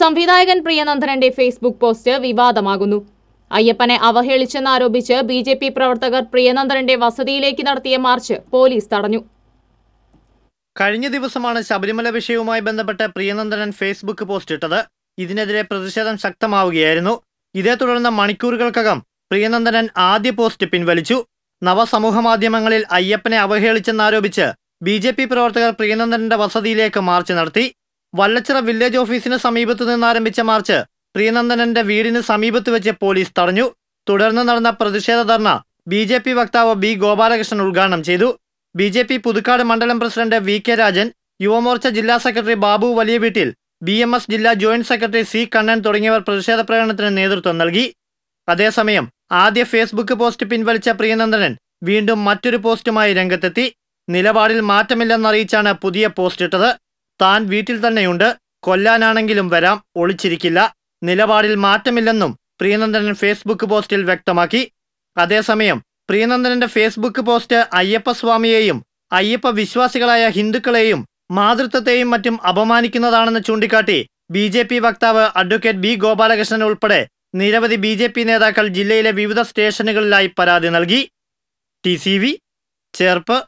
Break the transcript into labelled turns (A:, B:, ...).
A: സംവിധായകൻ പ്രിയനന്ദനന്റെ Facebook post വിവാദമാകുന്നു. അയ്യപ്പനെ അവഹേളിച്ചെന്നാരോപിച്ച് B J P പ്രവർത്തകർ പ്രിയനന്ദനന്റെ വസതിയിലേക്ക് നടത്തിയ മാർച്ച് പോലീസ് തടഞ്ഞു.
B: കഴിഞ്ഞ ദിവസമാണ് ശബരിമല വിഷയവുമായി ബന്ധപ്പെട്ട് പ്രിയനന്ദനൻ ഫേസ്ബുക്ക് പോസ്റ്റ് ഇട്ടത്. ഇതിനെതിരെ പ്രതിഷേധം ശക്തമാവുകയായിരുന്നു. ഇതേ തുടർന്ന് മണിക്കൂറുകൾക്കകം പ്രിയനന്ദനൻ ആദ്യ പോസ്റ്റ് പിൻവലിച്ചു. നവസമൂഹ മാധ്യമങ്ങളിൽ അയ്യപ്പനെ അവഹേളിച്ചെന്നാരോപിച്ച് ബി ജെ പി പ്രവർത്തകർ പ്രിയനന്ദനന്റെ വസതിയിലേക്ക് മാർച്ച് നടത്തി. വല്ലച്ചിറ വില്ലേജ് ഓഫീസിന് സമീപത്തു നിന്ന് ആരംഭിച്ച മാർച്ച് പ്രിയനന്ദനന്റെ വീടിന് സമീപത്ത് വെച്ച് പോലീസ് തടഞ്ഞു. തുടർന്ന് നടന്ന പ്രതിഷേധ ധർണ ബി ജെ പി വക്താവ് ബി ഗോപാലകൃഷ്ണൻ ഉദ്ഘാടനം ചെയ്തു. ബി ജെ പി പുതുക്കാട് മണ്ഡലം president V K Rajan Yuvamorcha ജില്ലാ സെക്രട്ടറി ബാബു വലിയ വീട്ടിൽ ബി എം എസ് ജില്ലാ ജോയിന്റ് സെക്രട്ടറി സി കണ്ണൻ തുടങ്ങിയവർ പ്രതിഷേധ പ്രകടനത്തിന് നേതൃത്വം നൽകി. അതേസമയം ആദ്യ ഫേസ്ബുക്ക് പോസ്റ്റ് പിൻവലിച്ച പ്രിയനന്ദനൻ വീണ്ടും മറ്റൊരു പോസ്റ്റുമായി രംഗത്തെത്തി. നിലപാടിൽ മാറ്റമില്ലെന്നറിയിച്ചാണ് പുതിയ പോസ്റ്റ് ഇട്ടത്. താൻ വീട്ടിൽ തന്നെയുണ്ട്. കൊല്ലാനാണെങ്കിലും വരാം. ഒളിച്ചിരിക്കില്ല. നിലപാടിൽ മാറ്റമില്ലെന്നും പ്രിയനന്ദനൻ ഫേസ്ബുക്ക് പോസ്റ്റിൽ വ്യക്തമാക്കി. അതേസമയം പ്രിയനന്ദനന്റെ ഫേസ്ബുക്ക് പോസ്റ്റ് അയ്യപ്പസ്വാമിയെയും അയ്യപ്പ വിശ്വാസികളായ ഹിന്ദുക്കളെയും മാതൃത്വത്തെയും മറ്റും അപമാനിക്കുന്നതാണെന്ന് ചൂണ്ടിക്കാട്ടി ബി ജെ പി വക്താവ് അഡ്വക്കേറ്റ് ബി ഗോപാലകൃഷ്ണൻ ഉൾപ്പെടെ നിരവധി ബി ജെ പി നേതാക്കൾ ജില്ലയിലെ വിവിധ സ്റ്റേഷനുകളിലായി പരാതി നൽകി. T C V Cherpu.